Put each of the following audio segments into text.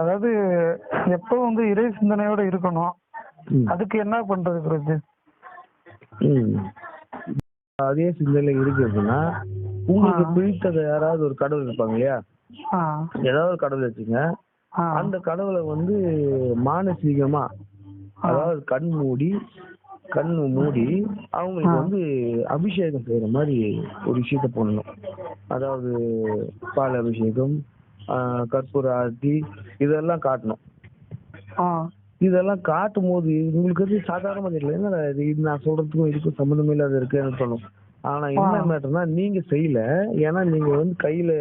அதாவது எப்போ வந்து இறை சிந்தனையோட இருக்கணும். அதுக்கு என்ன பண்றது குருஜி ம். அதே சிந்தனை இருக்கு அப்படின்னா உங்களுக்கு. பிடித்தத யாராவது ஒரு கடவுள் இருப்பாங்க இல்லையா ஏதாவது ஒரு கடவுள் வச்சுங்க அந்த கடவுளை வந்து மானசீகமா அதாவது கண் மூடி கண் மூடி அவங்களுக்கு. வந்து அபிஷேகம் செய்யற மாதிரி ஒரு விஷயத்த பண்ணணும் அதாவது பால் அபிஷேகம் கற்பூர ஆரத்தி இதெல்லாம் காட்டணும். இதெல்லாம் காட்டும் போது உங்களுக்கு வந்து சாதாரணமா தெரியல. என்னடா இது? நான் சொல்றதுக்கும் இதுக்கும் சம்மந்தமே இல்லாத இருக்குன்னு தோணும் ஆனா என்ன. மேட்டர்னா நீங்க செய்யல. ஏன்னா நீங்க வந்து கையில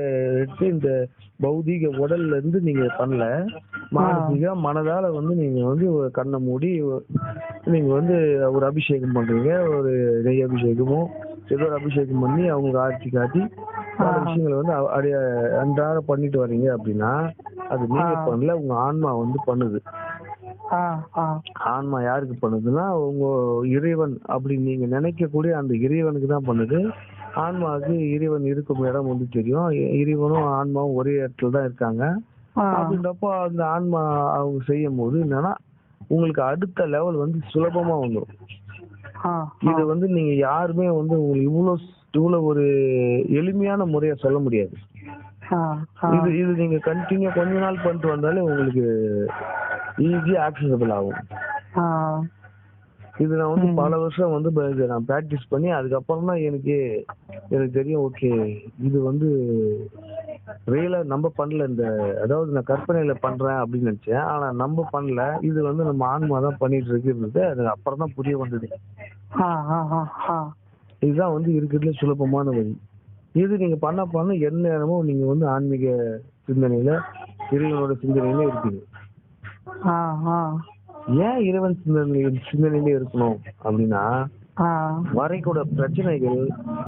எடுத்து இந்த பௌதீக உடல்ல இருந்து நீங்க பண்ணல. மானசீக மனதால வந்து நீங்க வந்து கண்ணை மூடி நீங்க வந்து ஒரு அபிஷேகம் பண்றீங்க. ஒரு நெய் அபிஷேகமோ ஏதோ ஒரு அபிஷேகம் பண்ணி அவங்களுக்கு ஆட்சி காட்டி. விஷயங்களை வந்து அப்படியே பண்ணிட்டு வர்றீங்க அப்படின்னா அது நீங்க. பண்ணல உங்க ஆன்மா வந்து பண்ணுது. ஆன்மா யாருக்கு பண்ணுதுன்னா உங்க இறைவன் அப்படி நீங்க நினைக்கக்கூடிய அந்த இறைவனுக்கு தான் பண்ணுது. ஆன்மாவுக்கு இறைவன் இருக்கும் இடம் வந்து தெரியும். இறைவனும் ஆன்மாவும் ஒரே இடத்துல தான் இருக்காங்க. அப்படின்றப்போ அந்த ஆன்மா அவங்க செய்யும் போது என்னன்னா உங்களுக்கு அடுத்த லெவல் வந்து சுலபமா வந்துடும் இது வந்து நீங்க யாருமே வந்து உங்களுக்கு இவ்வளவு இவ்வளவு ஒரு எளிமையான முறையை சொல்ல முடியாது. இது இது நீங்க கண்டினியூ கொஞ்ச நாள் பண்ணிட்டு வந்தாலே உங்களுக்கு ஈஸியா ஆக்சசபிள் ஆகும். இது நான் வந்து. பல வருஷம் வந்து நான் ப்ராக்டிஸ் பண்ணி அதுக்கப்புறம் தான் எனக்கு எனக்கு தெரியும் ஓகே இது வந்து ரியலா நம்ம பண்ணல இந்த அதாவது நான் கற்பனையில பண்றேன் அப்படின்னு நினைச்சேன். ஆனா நம்ம பண்ணல இது வந்து நம்ம ஆன்மா தான் பண்ணிட்டு இருக்குன்றது அது அப்புறம் தான் புரிய வந்தது. இதுதான் வந்து இருக்கிறதுல சுலபமான வழி. இது நீங்க பண்ண பண்ண எந்த நேரமும் நீங்க வந்து ஆன்மீக சிந்தனையில இறைவனோட சிந்தனையில ஆ ஏன் இறைவன் சிந்தனை சிந்தனையில இருக்கணும் அப்படின்னா வரைக்கூட பிரச்சனைகள்